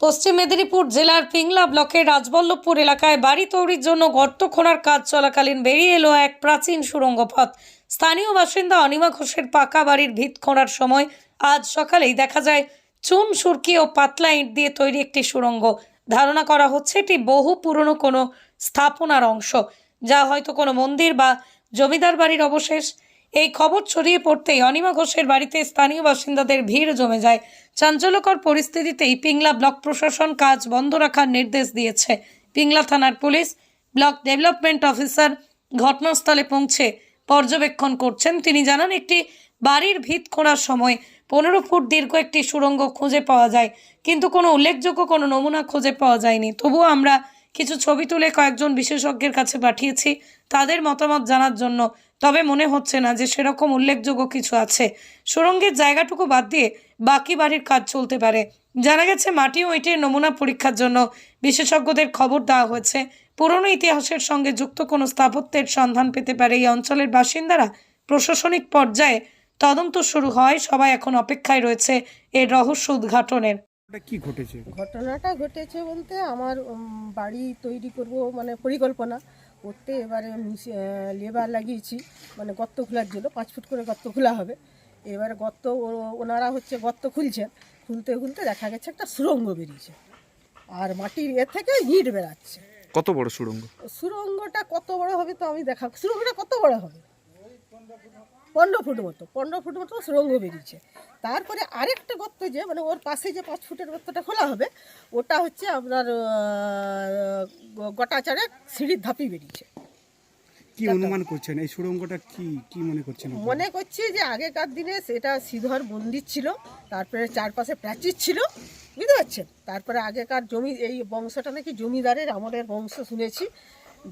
পশ্চিম মেদিনীপুর জেলার পিংলা ব্লকের রাজবল্লভপুর এলাকায় বাড়ি তৈরির জন্য গর্ত খোঁড়ার কাজ চলাকালীন বেরিয়ে এলো এক প্রাচীন সুড়ঙ্গ পথ। স্থানীয় বাসিন্দা অনিমা ঘোষের পাকা বাড়ির ভিত খোঁড়ার সময় আজ সকালেই দেখা যায়, চুন, সুরকি ও পাতলা ইট দিয়ে তৈরি একটি সুড়ঙ্গ ধারণা করা হচ্ছে এটি বহু পুরনো কোনো স্থাপনার অংশ। যা হয়তো কোনো মন্দির বা জমিদার বাড়ির অবশেষ। এই খবর ছড়িয়ে পড়তেই অনিমা ঘোষের বাড়িতে স্থানীয় বাসিন্দাদের ভিড় জমে যায়। চাঞ্চল্যকর পরিস্থিতিতেই পিংলা ব্লক প্রশাসন কাজ বন্ধ রাখার নির্দেশ দিয়েছে। পিংলা থানার পুলিশ, ব্লক ডেভেলপমেন্ট অফিসার ঘটনাস্থলে পৌঁছে পর্যবেক্ষণ করছেন। তিনি জানান, একটি বাড়ির ভিত খোঁড়ার সময় পনেরো ফুট দীর্ঘ একটি সুড়ঙ্গ খুঁজে পাওয়া যায়, কিন্তু কোনো উল্লেখযোগ্য কোনো নমুনা খুঁজে পাওয়া যায়নি। তবুও আমরা কিছু ছবি তুলে কয়েকজন বিশেষজ্ঞের কাছে পাঠিয়েছি, তাদের মতামত জানার জন্য। তবে মনে হচ্ছে না যে সেরকম উল্লেখযোগ্য কিছু আছে। সুড়ঙ্গের জায়গাটুকু বাদ দিয়ে বাকি বাড়ির কাজ চলতে পারে। জানা গেছে, মাটি ও ইটের নমুনা পরীক্ষার জন্য বিশেষজ্ঞদের খবর দেওয়া হয়েছে। পুরনো ইতিহাসের সঙ্গে যুক্ত কোনো স্থাপত্যের সন্ধান পেতে পারে এই অঞ্চলের বাসিন্দারা। প্রশাসনিক পর্যায়ে তদন্ত শুরু হয়, সবাই এখন অপেক্ষায় রয়েছে এর রহস্য উদ্ঘাটনের। কি ঘটেছে? ঘটনাটা ঘটেছে বলতে আমার উম, বাড়ি তৈরি করব মানে পরিকল্পনা করতে এবারে লেবার লাগিয়েছি। মানে গর্ত খোলার জন্য পাঁচ ফুট করে গর্ত খোলা হবে। এবারে গর্ত ও- ওনারা হচ্ছে গর্ত খুলছেন। খুলতে খুলতে দেখা গেছে একটা সুরঙ্গ বেরিয়েছে। আর মাটির এ থেকে ইট বেরাচ্ছে। কত বড় সুড়ঙ্গ সুরঙ্গটা কত বড় হবে তো আমি দেখা সুরঙ্গটা কত বড় হবে? পনেরো ফুট মতো পনেরো ফুট মতো সুরঙ্গ বেরিয়েছে। তারপরে আরেকটা গর্ত যে মানে ওর পাশে যে পাঁচ ফুটের গর্তটা খোলা হবে ওটা হচ্ছে আপনার আহ, গোটা চারেক সিঁড়ির ধাপি বেরিয়েছে। কি অনুমান করছেন? এই সুড়ঙ্গটা কি কি মনে করছেন মনে করছি যে আগেকার দিনে সেটা শ্রীধর মন্দির ছিল তারপরে চারপাশে প্রাচীর ছিল বুঝতে পারছেন? তারপরে আগেকার জমি এই বংশটা নাকি জমিদারের আমাদের বংশ শুনেছি।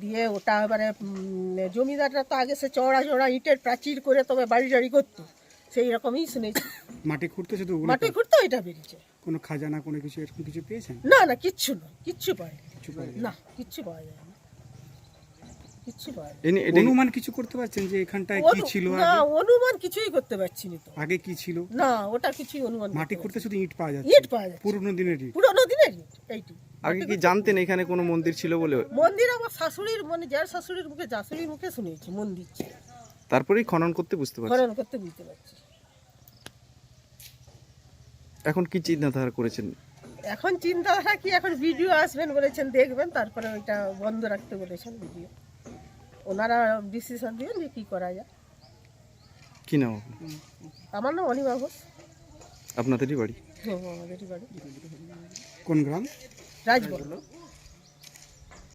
দিয়ে ওটা মানে জমিদাররা তো আগে সে চড়া চড়া ইটের প্রাচীর করে তবে বাড়ি টাড়ি করতো। সেই রকমই শুনেছি। মাটি খুঁড়তে শুধু মাটি খুঁড়তে এটা বেরিয়েছে। কোনো খাজানা কোনো কিছু এরকম কিছু পেয়েছেন? না না কিচ্ছু নয় কিচ্ছু পায় পাওয়া না কিচ্ছু পাওয়া যায় না কিচ্ছু পাওয়া যায় না। এনে যায়নি? এটা অনুমান কিছু করতে পারছেন যে এখানটায় কি ছিল না অনুমান কিছুই করতে পারছি না তো। আগে কি ছিল? না ওটা কিছুই অনুমান মাটি পারছি শুধু ইট পাওয়া যাচ্ছে। ইট পাওয়া যায় পুরনো দিনের ইট। পুরোনো দিনের ইট এইটি। আগে কি জানতেন এখানে কোনো মন্দির ছিল বলে? মন্দির আমার শাশুড়ির মানে যার শাশুড়ির মুখে শাশুড়ির মুখে শুনেছি মন্দির ছিল। তারপরেই খনন করতে বুঝতে পারছি। খনন করতে বুঝতে পারছি। এখন কি চিন্তাধারা করেছেন? এখন চিন্তাধারা কি এখন ভিডিও আসবেন বলেছেন দেখবেন তারপরে ওইটা বন্ধ রাখতে বলেছেন ভিডিও ওনারা ডিসিশন দিয়ে যে কী করা যায়। কি নাম আমার নাম অনিমা ঘোষ। আপনাদেরই বাড়ি? হ্যাঁ, আমাদেরই বাড়ি। কোন গ্রাম? রাজবল্লভ